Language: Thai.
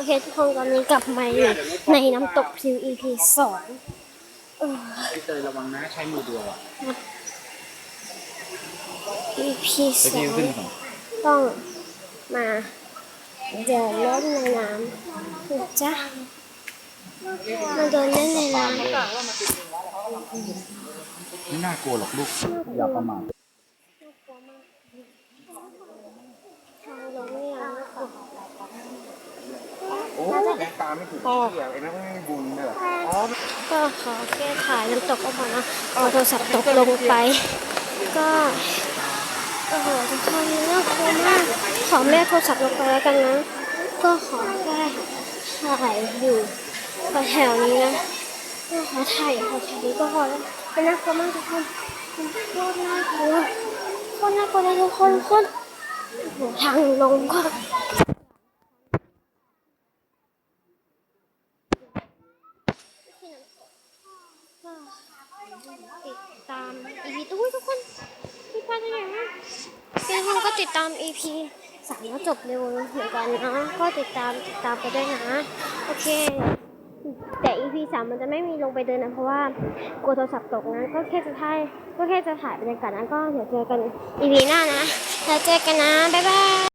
อเคทุกคนตอนนี้กลับมาอยู่ในน้ำตกซิว EP สองเออพี่เตยระวังนะใช้มือเดียวอะ EP สอพี่งขึ้นก่อนต้องมาเดินเล่นในน้ำนะจ๊ะมาเดินเล่นในน้ำไม่น่ากลัวหรอกลูก อย่าประมาทางลงเนี่ยน่ากลัว โอ้แม่ตาไม่ถูกที่อะไอ้นั่นไม่บุญเลยอ๋อก็ขอแก้ถ่ายน้ำตกก็พอนะเอาโทรศัพท์ตกลงไป ก็โอ้โหทุกคนน่ากลัวมากขอแม่โทรศัพท์ลงไปแล้วกันนะก็ขอแค่ถ่ายอยู่แถวๆนี้นะก็ขอถ่ายอยู่แถวๆนี้ก็พอแล้วมันน่ากลัวมากทุกคนมันโคตรน่ากลัวโคตรน่ากลัวเลยทุกคนโคตรโอ้โหทางลงก็ก็ ติดตาม EP ตู้ยทุกคนพี่ป้าจะไหนวะพี่ทุกคนก็ติดตาม EP สามแล้วจบเร็วเหมือนกันนะก็ติดตามติดตามไปด้วยนะ โอเค แต่ EP สามมันจะไม่มีลงไปเดินนะเพราะว่ากลัวโทรศัพท์ตกนะก็แค่จะถ่ายก็แค่จะถ่ายบรรยากาศนั้นก็เดี๋ยวเจอกัน EP หน้านะแล้วเจอกันนะบ๊ายบาย